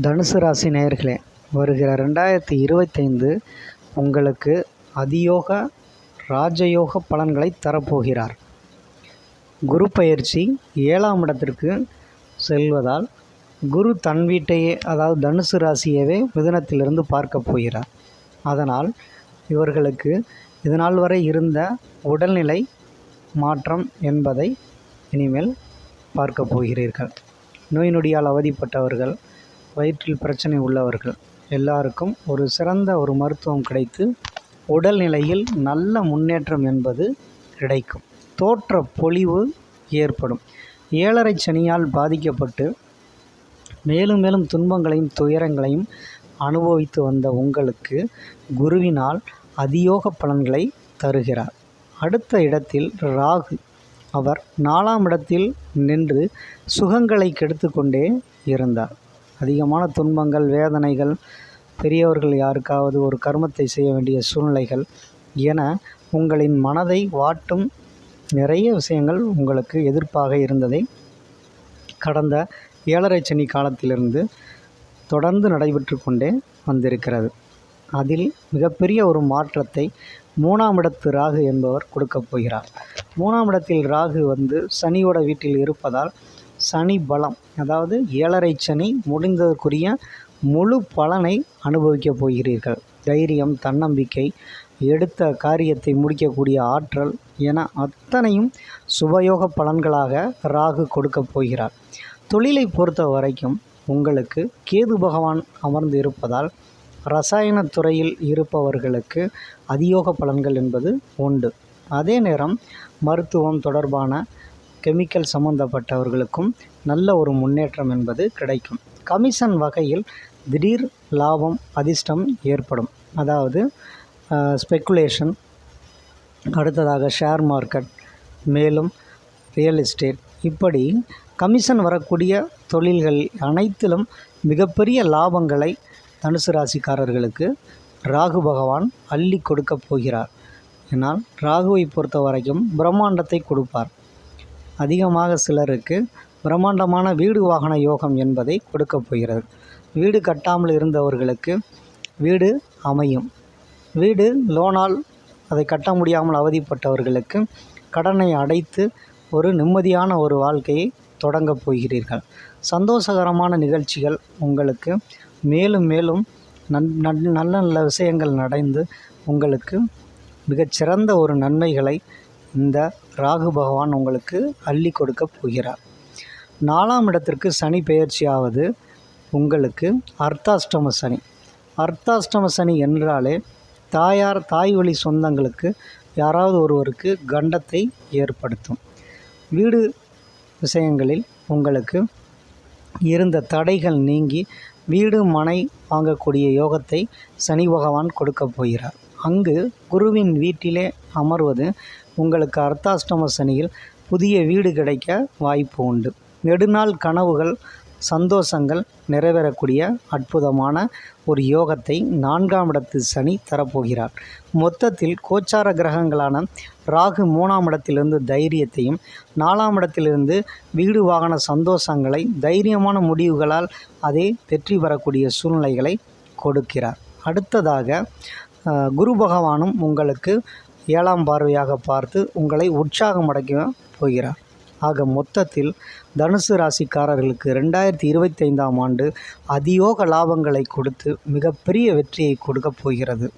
தனுசு ராசி நேயர்களே வருகிற ரெண்டாயிரத்தி இருபத்தைந்து உங்களுக்கு அதியோக ராஜயோக பலன்களை தரப்போகிறார். குரு பயிற்சி ஏழாம் இடத்திற்கு செல்வதால் குரு தன் வீட்டையே அதாவது தனுசு ராசியவே மிதுனத்திலிருந்து பார்க்க போகிறார். அதனால் இவர்களுக்கு இதுநாள் வரை இருந்த உடல்நிலை மாற்றம் என்பதை இனிமேல் பார்க்க போகிறீர்கள். நோய் நொடியால் அவதிப்பட்டவர்கள் வயிற்றில் பிரச்சனை உள்ளவர்கள். எல்லாருக்கும் ஒரு சிறந்த ஒரு மருத்துவம் கிடைத்து உடல்நிலையில் நல்ல முன்னேற்றம் என்பது கிடைக்கும். தோற்ற பொலிவு ஏற்படும். ஏழரை சனியால் பாதிக்கப்பட்டு மேலும் மேலும் துன்பங்களையும் துயரங்களையும் அனுபவித்து வந்த உங்களுக்கு குருவினால் அதியோக பலன்களை தருகிறார். அடுத்த இடத்தில் ராகு. அவர் நாலாம் இடத்தில் நின்று சுகங்களை கெடுத்து கொண்டே இருந்தார். அதிகமான துன்பங்கள் வேதனைகள் பெரியவர்கள் யாருக்காவது ஒரு கர்மத்தை செய்ய வேண்டிய சூழ்நிலைகள் என உங்களின் மனதை வாட்டும் நிறைய விஷயங்கள் உங்களுக்கு எதிர்ப்பாக இருந்ததை கடந்த ஏழரை சனி காலத்திலிருந்து தொடர்ந்து நடைபெற்று கொண்டே வந்திருக்கிறது. அதில் மிகப்பெரிய ஒரு மாற்றத்தை மூணாம் இடத்து ராகு என்பவர் கொடுக்கப் போகிறார். மூணாம் இடத்தில் ராகு வந்து சனியோட வீட்டில் இருப்பதால் சனி பலம் அதாவது ஏழரை சனி முடிந்ததற்குரிய முழு பலனை அனுபவிக்கப் போகிறீர்கள். தைரியம் தன்னம்பிக்கை எடுத்த காரியத்தை முடிக்கக்கூடிய ஆற்றல் என அத்தனையும் சுபயோக பலன்களாக ராகு கொடுக்கப் போகிறார். தொழிலை பொறுத்த வரைக்கும் உங்களுக்கு கேது பகவான் அமர்ந்து இருப்பதால் ரசாயன துறையில் இருப்பவர்களுக்கு அதியோக பலன்கள் என்பது உண்டு. அதே நேரம் மருத்துவம் தொடர்பான கெமிக்கல் சம்பந்தப்பட்டவர்களுக்கும் நல்ல ஒரு முன்னேற்றம் என்பது கிடைக்கும். கமிஷன் வகையில் திடீர் லாபம் அதிர்ஷ்டம் ஏற்படும். அதாவது ஸ்பெக்குலேஷன் அடுத்ததாக ஷேர் மார்க்கெட் மேலும் ரியல் எஸ்டேட் இப்படி கமிஷன் வரக்கூடிய தொழில்கள் அனைத்திலும் மிகப்பெரிய லாபங்களை தனுசு ராசிக்காரர்களுக்கு ராகு பகவான் அள்ளி கொடுக்கப் போகிறார். ஏன்னால் ராகுவை பொறுத்த வரைக்கும் பிரம்மாண்டத்தை கொடுப்பார். அதிகமாக சிலருக்கு பிரம்மாண்டமான வீடு வாகன யோகம் என்பதை கொடுக்கப் போகிறது. வீடு கட்டாமல் இருந்தவர்களுக்கு வீடு அமையும். வீடு லோனால் அதை கட்ட முடியாமல் அவதிப்பட்டவர்களுக்கு கடனை அடைத்து ஒரு நிம்மதியான ஒரு வாழ்க்கையை தொடங்கப் போகிறீர்கள். சந்தோஷகரமான நிகழ்ச்சிகள் உங்களுக்கு மேலும் மேலும் நன் நல்ல நல்ல விஷயங்கள் நடந்து உங்களுக்கு மிகச்சிறந்த ஒரு நன்மைகளை இந்த ராகு பகவான் உங்களுக்கு அள்ளி கொடுக்கப் போகிறார். நாலாம் இடத்திற்கு சனி பெயர்ச்சியாவது உங்களுக்கு அர்த்தாஷ்டம சனி. அர்த்தாஷ்டம சனி என்றாலே தாயார் தாய் வழி சொந்தங்களுக்கு யாராவது ஒருவருக்கு கண்டத்தை ஏற்படுத்தும். வீடு விஷயங்களில் உங்களுக்கு இருந்த தடைகள் நீங்கி வீடு மனை வாங்கக்கூடிய யோகத்தை சனி பகவான் கொடுக்கப் போகிறார். அங்கு குருவின் வீட்டிலே அமர்வது உங்களுக்கு அர்த்தாஷ்டம சனியில் புதிய வீடு கிடைக்க வாய்ப்பு உண்டு. நெடுநாள் கனவுகள் சந்தோஷங்கள் நிறைவேறக்கூடிய அற்புதமான ஒரு யோகத்தை நான்காம் இடத்து சனி தரப்போகிறார். மொத்தத்தில் கோச்சார கிரகங்களான ராகு மூணாம் இடத்திலிருந்து தைரியத்தையும் நாலாம் இடத்திலிருந்து வீடு வாகன சந்தோஷங்களை தைரியமான முடிவுகளால் அதே வெற்றி பெறக்கூடிய சூழ்நிலைகளை கொடுக்கிறார். அடுத்ததாக குரு பகவானும் உங்களுக்கு ஏழாம் பார்வையாக பார்த்து உங்களை உற்சாகமடைக்க போகிறார். ஆக மொத்தத்தில் தனுசு ராசிக்காரர்களுக்கு ரெண்டாயிரத்தி இருபத்தைந்தாம் ஆண்டு அதியோக லாபங்களை கொடுத்து மிகப்பெரிய வெற்றியை கொடுக்கப் போகிறது.